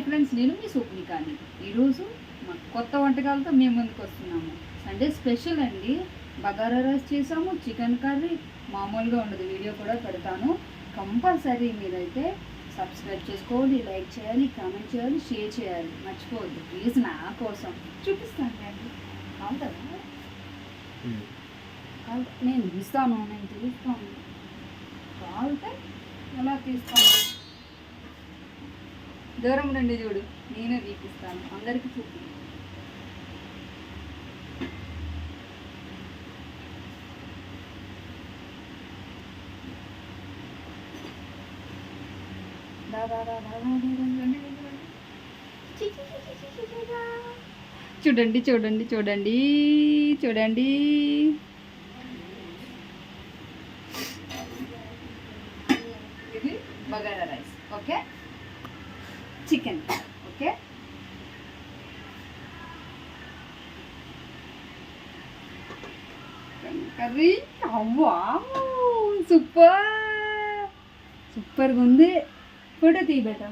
Hi friends నేను మీ సుప్నికాని. ఈరోజు మా కొత్త వంటకాలతో మేము ముందుకు వస్తున్నాము. సండే స్పెషల్ అండి. బగారా రైస్ చేసాము చికెన్ కర్రీ. మామూలుగా ఉండదు వీడియో కూడా పెడతాను. కంపల్సరీ మీరైతే సబ్స్క్రైబ్ చేసుకోవాలి లైక్ చేయాలి కామెంట్ చేయాలి షేర్ చేయాలి. మర్చిపోవద్దు ప్లీజ్ నా కోసం. చూపిస్తాను అండి కాదు- నేను తీస్తాను నేను తీస్తాను. కావాలంటే ఎలా తీస్తాను? దూరం నుండి చూడు నేనే వీపిస్తాను అందరికీ చూపి చూడండి చూడండి చూడండి చూడండి ఇది bagara rice okay chicken okay curry wow super super gunde photo tee beta